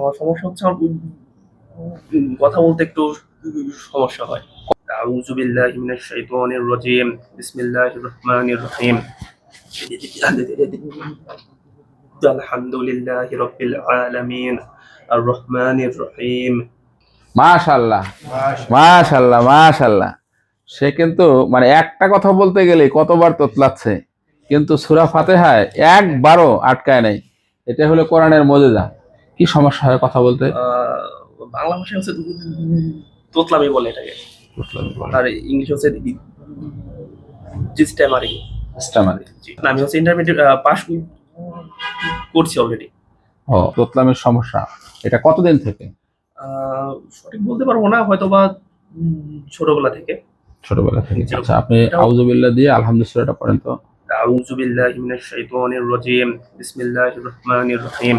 আমার সমস্যা হচ্ছে আমার কথা বলতে একটু সমস্যা হয়। আউযু বিল্লাহি মিনাশ শাইতানির রাজিম। বিসমিল্লাহির রহমানির রহিম। আলহামদুলিল্লাহি রাব্বিল আলামিন। আর রহমানির রহিম। মাশাল্লাহ মাশাল্লাহ মাশাল্লাহ সে কিন্তু মানে একটা কথা বলতে গেলে কতবার তোতলাচ্ছে কিন্তু সুরা ফাতেহায় একবারও আটকায় নাই। এটা হলো কোরআনের মজেজা। কি সমস্যা হয় কথা বলতে? বাংলা ভাষায় হচ্ছে তোতলামি বলে এটাকে। আর ইংলিশ হচ্ছে স্ট্যামারিং স্ট্যামারিং আমি হচ্ছে ইন্টারমিডিয়েট পাস করছি অলরেডি ও তোতলামের সমস্যা। এটা কতদিন থেকে? সঠিক বলতে পারব না হয়তো বা ছোটবেলা থেকে। ছোটবেলা থেকে। আচ্ছা আপনি আউজুবিল্লাহ দিয়ে আলহামদুলিল্লাহটা পড়েন তো। আউজুবিল্লাহ ইমিনাশ শাইতানির রাজিম। বিসমিল্লাহির রহমানির রহিম।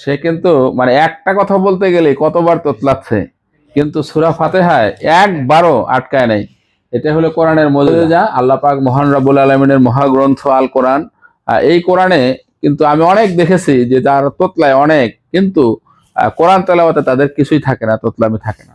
সে কিন্তু মানে একটা কথা বলতে গেলে কতবার তোতলাচ্ছে, কিন্তু সুরা ফাতেহায় একবারও আটকায় নাই। এটা হলো কোরআনের মজেজা, আল্লাহ পাক মহান রাবুল আলমিনের মহাগ্রন্থ আল কোরআন। এই কোরআনে কিন্তু আমি অনেক দেখেছি যে তার তোতলায় অনেক, কিন্তু কোরআন তেলাওয়াতে তাদের কিছুই থাকে না, তোতলামি থাকে না।